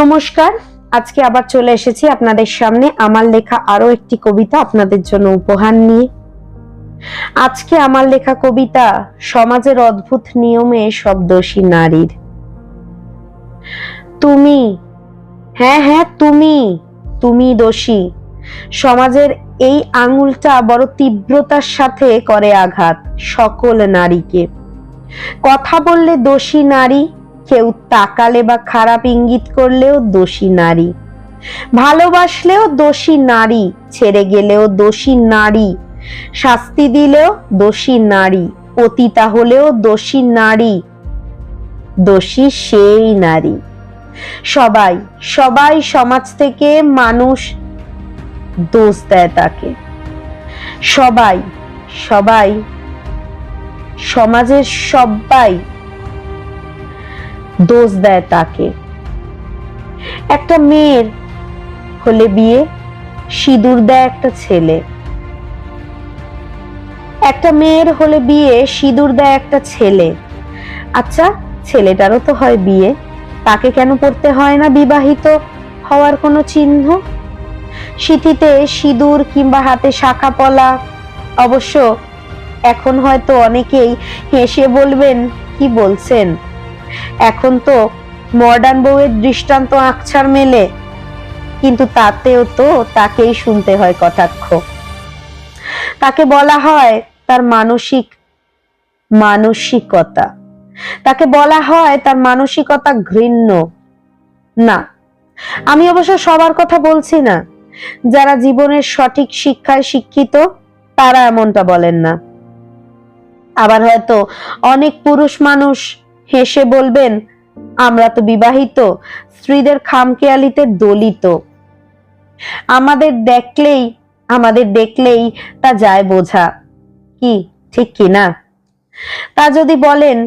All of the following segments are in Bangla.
নমস্কার। আজকে আবার চলে এসেছি আপনাদের সামনে আমার লেখা আরও একটি কবিতা আপনাদের জন্য উপহার নিয়ে। আজকে আমার লেখা কবিতা, সমাজের অদ্ভুত নিয়মে সব দোষী নারীর। তুমি হ্যাঁ হ্যাঁ তুমি তুমি দোষী। সমাজের এই আঙুলটা বড় তীব্রতার সাথে করে আঘাত সকল নারীকে। কথা বললে দোষী নারী কেউ তাকালে বা খারাপ ইঙ্গিত করলেও দোষী নারী। ভালোবাসলেও দোষী নারী, ছেড়ে গেলেও দোষী নারী। শাস্তি দিলেও দোষী নারী পতিতা হলেও দোষী নারী। দোষী সেই নারী। সবাই সবাই সমাজ থেকে মানুষ দোষ দেয় তাকে। সবাই সবাই, সমাজের সবাই দোষ দেয় তাকে। একটা মেয়ের হলে বিয়ে, সিঁদুর দেয় একটা ছেলে। একটা মেয়ের হলে বিয়ে, সিঁদুর দেয় একটা ছেলে। আচ্ছা ছেলেটারও তো হয় বিয়ে। তাকে কেন পড়তে হয় না বিবাহিত হওয়ার কোনো চিহ্ন? সিথিতে সিঁদুর কিংবা হাতে শাখা পলা। অবশ্য এখন হয়তো অনেকেই হেসে বলবেন, কি বলছেন? এখন তো মডার্ন বউয়ের দৃষ্টান্ত আকছার মেলে। কিন্তু তাতেও তো তাকেই শুনতে হয় কটাক্ষ। তাকে বলা হয় তার মানসিক, মানসিকতা। তাকে বলা হয় তার মানসিকতা ঘৃণ্য। না, আমি অবশ্য সবার কথা বলছি না। যারা জীবনের সঠিক শিক্ষায় শিক্ষিত, তারা এমনটা বলেন না। আবার হয়তো অনেক পুরুষ মানুষ হেসে বলবেন, আমরা তো বিবাহিত, স্ত্রীদের খামখেয়ালিতে দলিত। আমাদের দেখলেই আমাদের দেখলেই তা যায় বোঝা। কি, ঠিক কি না? তা যদি বলেন,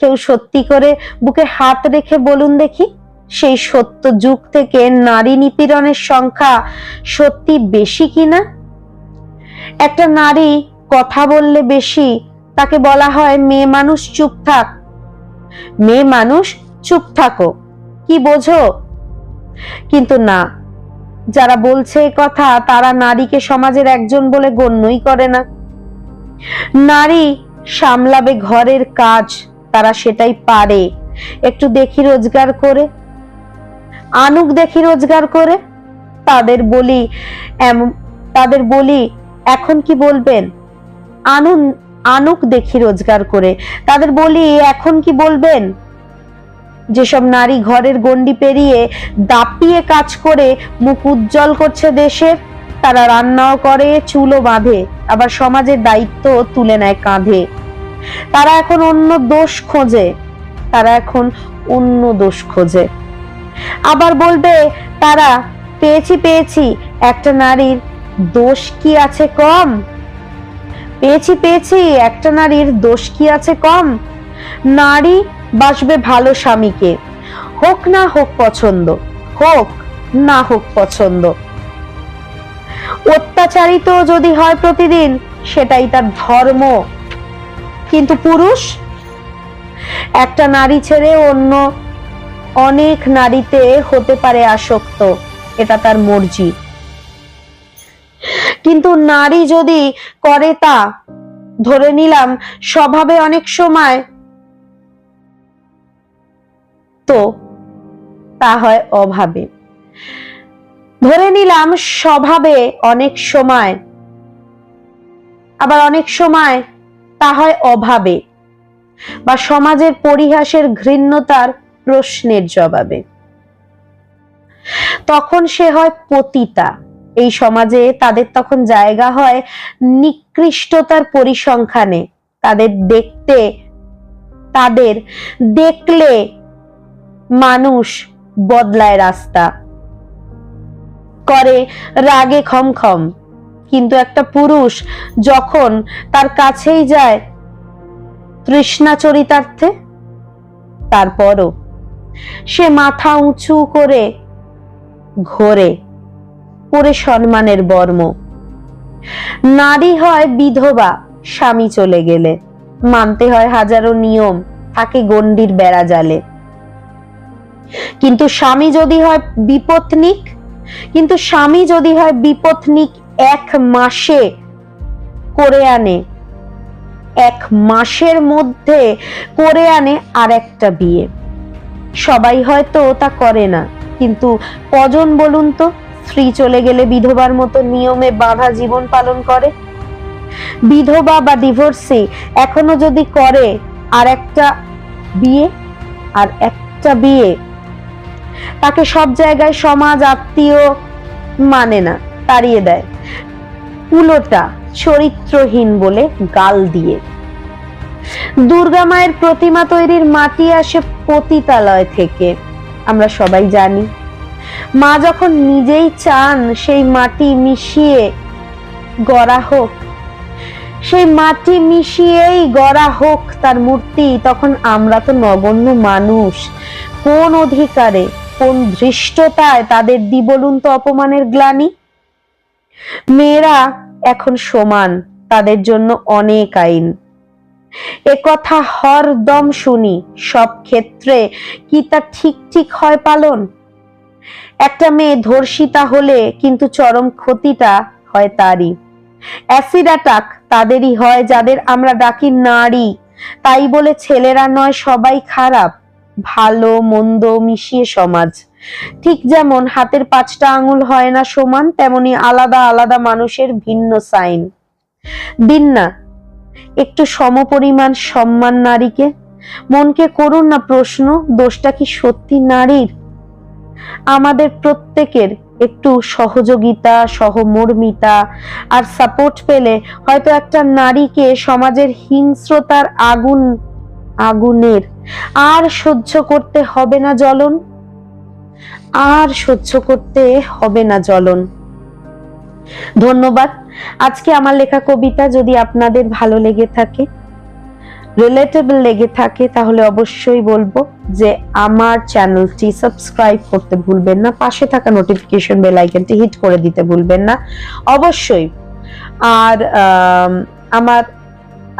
কেউ সত্যি করে বুকে হাত রেখে বলুন দেখি, সেই সত্য যুগ থেকে নারী নিপীড়নের সংখ্যা সত্যি বেশি কিনা একটা নারী কথা বললে বেশি, তাকে বলা হয় মেয়ে মানুষ চুপ থাক। মেয়ে মানুষ, চুপ থাকো। কি বোঝো? কিন্তু না। যারা বলছে কথা, তারা নারীকে সমাজের একজন বলে গণ্যই করে না। নারী সামলাবে ঘরের কাজ, তারা সেটাই পারে। একটু দেখি রোজগার করে। আনুক দেখি রোজগার করে। তাদের বলি তাদের বলি, এখন কি বলবেন? আনুন আনুক দেখি রোজগার করে। তাদের বলি, এখন কি বলবেন? যেসব নারী ঘরের গণ্ডি পেরিয়ে দাপিয়ে কাজ করে, মুখ উজ্জ্বল করছে দেশের, তারা রান্নাও করে, চুলও বাঁধে, আবার সমাজের দায়িত্ব তুলে নেয় কাঁধে। তারা এখন অন্য দোষ খোঁজে, তারা এখন অন্য দোষ খোঁজে। আবার বলবে, তারা, পেয়েছি পেয়েছি, একটা নারীর দোষ কি আছে কম? পেয়েছি পেয়েছি, একটা নারীর দোষ কি আছে কম? নারী বাসবে ভালো স্বামীকে। হোক না হোক পছন্দ, হোক না হোক পছন্দ। অত্যাচারিত যদি হয় প্রতিদিন, সেটাই তার ধর্ম। কিন্তু পুরুষ, একটা নারী ছেড়ে অন্য অনেক নারীতে হতে পারে আসক্ত, এটা তার মর্জি। কিন্তু নারী যদি করে তা, ধরে নিলাম স্বভাবে অনেক সময় তো তা হয় অভাবে। ধরে নিলাম স্বভাবে অনেক সময়, আবার অনেক সময় তা হয় অভাবে বা সমাজের পরিহাসের ঘৃণ্যতার প্রশ্নের জবাবে। তখন সে হয় পতিতা। এই সমাজে তাদের তখন জায়গা হয় নিকৃষ্টতার পরিসংখ্যানে। তাদের দেখতে, তাদের দেখলে মানুষ বদলায় রাস্তা। করে রাগে খমখম। কিন্তু একটা পুরুষ যখন তার কাছেই যায় তৃষ্ণা চরিতার্থে, তারপরও সে মাথা উঁচু করে ঘোরে। পরে সম্মানের বর্ম। নারী হয় বিধবা, স্বামী চলে গেলে। মানতে হয় হাজারো নিয়ম, থাকে গণ্ডির বেড়া জালে। কিন্তু স্বামী যদি হয় বিপত্নিক, কিন্তু স্বামী যদি হয় বিপত্নিক এক মাসে করে আনে। এক মাসের মধ্যে করে আনে আর একটা বিয়ে। সবাই হয়তো তা করে না, কিন্তু কজন বলুন তো? স্ত্রী চলে গেলে বিধবার মতো নিয়মে বাঁধা জীবন পালন করে। বিধবা বা ডিভোর্সি এখনও যদি করে, আর একটা বিয়ে, আর একটা বিয়ে, তাকে সব জায়গায় সমাজ আত্মীয় মানে না, তাড়িয়ে দেয়। উলোটা চরিত্রহীন বলে গাল দিয়ে। দুর্গা মায়ের প্রতিমা তৈরির মাটি আসে পতিতালয় থেকে। আমরা সবাই জানি মা যখন নিজেই চান সেই মাটি মিশিয়ে গড়া হোক, সেই মাটি মিশিয়েই গড়া হোক তার মূর্তি, তখন আমরা তো নগণ্য মানুষ। কোন অধিকারে, কোন ধৃষ্টতায় তাদের দি বলুন তো অপমানের গ্লানি? মেয়েরা এখন সমান, তাদের জন্য অনেক আইন। এ কথা হরদম শুনি, সব ক্ষেত্রে কি তা ঠিক ঠিক হয় পালন? একটা মেয়ে ধর্ষিতা হলে কিন্তু চরম ক্ষতিটা হয় তারই। অ্যাসিড অ্যাটাক তাদেরই হয় যাদের আমরা ডাকি নারী। তাই বলে ছেলেরা নয়, সবাই খারাপ। ভালো, মন্দ মিশিয়ে সমাজ। ঠিক যেমন হাতের পাঁচটা আঙুল হয় না সমান, তেমনি আলাদা আলাদা মানুষের ভিন্ন সাইন। দিন না, একটু সমপরিমাণ সম্মান নারীকে। মনকে করুন না প্রশ্ন, দোষটা কি সত্যি নারীর? আমাদের প্রত্যেকের একটু সহযোগিতা, সহমর্মিতা আর সাপোর্ট পেলে হয়তো একটা নারীকে সমাজের হিংস্রতার আগুন, আগুনের। আর সহ্য করতে হবে না জ্বলন। আর সহ্য করতে হবে না জ্বলন। ধন্যবাদ। আজকে আমার লেখা কবিতা যদি আপনাদের ভালো লেগে থাকে রিলেটেবল লেগে থাকে তাহলে অবশ্যই বলব যে আমার চ্যানেলটি সাবস্ক্রাইব করতে ভুলবেন না পাশে থাকা নোটিফিকেশন বেল আইকনটি হিট করে দিতে ভুলবেন না। অবশ্যই আর আম, আমার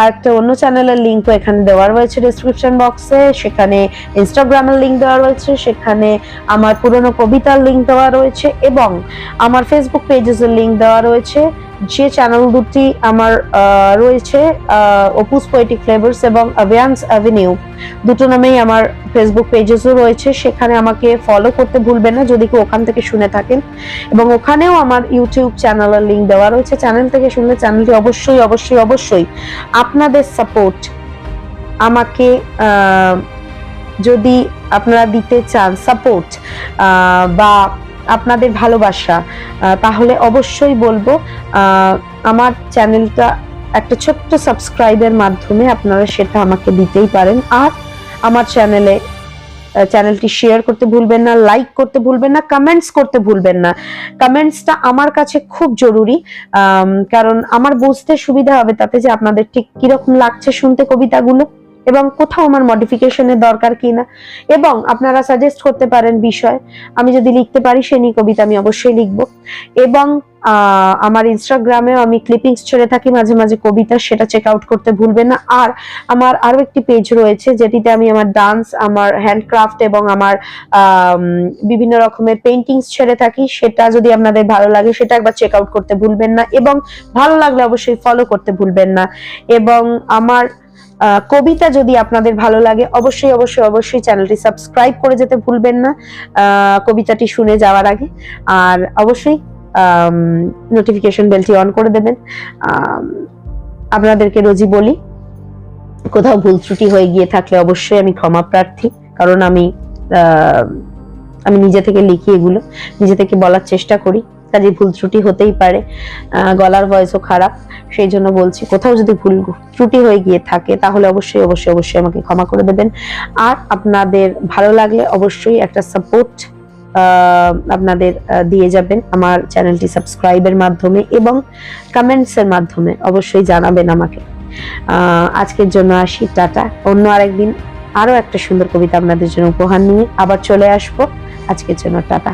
আরেকটা অন্য চ্যানেলের লিঙ্কও এখানে দেওয়া রয়েছে ডিসক্রিপশন বক্সে সেখানে ইনস্টাগ্রামের লিঙ্ক দেওয়া রয়েছে সেখানে আমার পুরনো কবিতার লিঙ্ক দেওয়া রয়েছে এবং আমার ফেসবুক পেজেসের লিঙ্ক দেওয়া রয়েছে। যে চ্যানেল দুটি আমার রয়েছে অপুস পোয়েটিক ফ্লেভার্স এবং অ্যাভিয়ান্স অ্যাভিনিউ দুটো নামেই আমার ফেসবুক পেজেসও রয়েছে, সেখানে আমাকে ফলো করতে ভুলবেন না যদি কেউ ওখান থেকে শুনে থাকেন। এবং ওখানেও আমার ইউটিউব চ্যানেলের লিঙ্ক দেওয়া রয়েছে। চ্যানেল থেকে শুনলে চ্যানেলটি অবশ্যই অবশ্যই অবশ্যই আপনাদের সাপোর্ট আমাকে যদি আপনারা দিতে চান সাপোর্ট বা আপনাদের ভালোবাসা তাহলে অবশ্যই বলব আমার চ্যানেলটা একটা ছোট্ট সাবস্ক্রাইবের মাধ্যমে আপনারা সেটা আমাকে দিতেই পারেন। আর আমার চ্যানেলে চ্যানেলটি শেয়ার করতে ভুলবেন না লাইক করতে ভুলবেন না কমেন্টস করতে ভুলবেন না। কমেন্টসটা আমার কাছে খুব জরুরি কারণ আমার বুঝতে সুবিধা হবে তাতে যে আপনাদের ঠিক কীরকম লাগছে শুনতে কবিতাগুলো। এবং কোথাও আমার মডিফিকেশনের দরকার কিনা। এবং আপনারা সাজেস্ট করতে পারেন বিষয়। আমি যদি লিখতে পারি সে নিয়ে কবিতা আমি অবশ্যই লিখব। এবং আমার ইনস্টাগ্রামেও আমি ক্লিপিংস ছেড়ে থাকি, মাঝে মাঝে কবিতা সেটা চেক আউট করতে ভুলবেন না। আর আমার আরও একটি পেজ রয়েছে, যেটিতে আমি আমার ডান্স আমার হ্যান্ডক্রাফট এবং আমার বিভিন্ন রকমের পেন্টিংস ছেড়ে থাকি। সেটা যদি আপনাদের ভালো লাগে, সেটা একবার চেক আউট করতে ভুলবেন না এবং ভালো লাগলে অবশ্যই ফলো করতে ভুলবেন না। এবং আমার কবিতা যদি আপনাদের ভালো লাগে, অবশ্যই অবশ্যই অবশ্যই চ্যানেলটি সাবস্ক্রাইব করে যেতে ভুলবেন না। কবিতাটি শুনে যাওয়ার আগে। আর অবশ্যই নোটিফিকেশন বেলটি অন করে দেবেন। আম, আপনাদেরকে রোজই বলি কোথাও ভুল ত্রুটি হয়ে গিয়ে থাকলে অবশ্যই আমি ক্ষমা প্রার্থী কারণ আমি আহ, আমি নিজে থেকে লিখি এগুলো নিজে থেকে বলার চেষ্টা করি কাজে ভুল ত্রুটি হতেই পারে। গলার ভয়েসও খারাপ সেই জন্য বলছি কোথাও যদি ভুল ত্রুটি হয়ে গিয়ে থাকে তাহলে অবশ্যই অবশ্যই অবশ্যই আমাকে ক্ষমা করে দেবেন। আর আপনাদের ভালো লাগলে অবশ্যই একটা সাপোর্ট আপনাদের দিয়ে যাবেন আমার চ্যানেলটি সাবস্ক্রাইবের মাধ্যমে এবং কমেন্টসের মাধ্যমে অবশ্যই জানাবেন আমাকে। আজকের জন্য আসি, টাটা। অন্য আরেকদিন আরও একটা সুন্দর কবিতা আপনাদের জন্য উপহার নিয়ে আবার চলে আসব। আজকের জন্য টাটা।